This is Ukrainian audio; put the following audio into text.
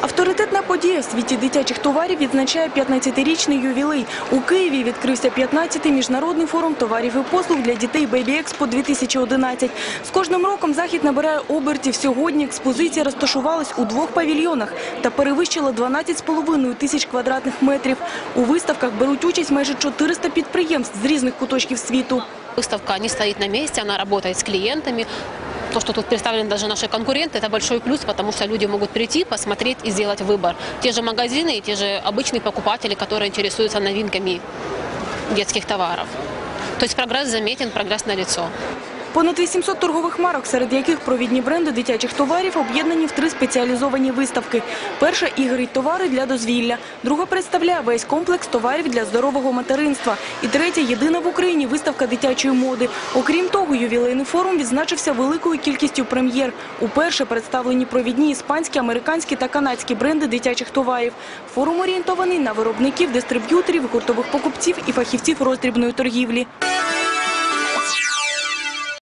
Авторитетна подія в світі дитячих товарів відзначає 15-річний ювілей. У Києві відкрився 15-й міжнародний форум товарів і послуг для дітей Бебі Експо 2011. З кожним роком захід набирає обертів. Сьогодні експозиція розташувалась у двох павільйонах та перевищила 12,5 тисяч квадратних метрів. У виставках беруть участь майже 400 підприємств з різних куточків світу. Выставка не стоит на месте, она работает с клиентами То, что тут представлены даже наши конкуренты, это большой плюс, потому что люди могут прийти, посмотреть и сделать выбор. Те же магазины и те же обычные покупатели, которые интересуются новинками детских товаров. То есть прогресс заметен, прогресс налицо. Понад 800 торгових марок, серед яких провідні бренди дитячих товарів об'єднані в три спеціалізовані виставки. Перша – ігри товари для дозвілля. Друга представляє весь комплекс товарів для здорового материнства. І третя – єдина в Україні виставка дитячої моди. Окрім того, ювілейний форум відзначився великою кількістю прем'єр. Уперше представлені провідні іспанські, американські та канадські бренди дитячих товарів. Форум орієнтований на виробників, дистриб'юторів, гуртових покупців і фахівців роздрібної торгівлі.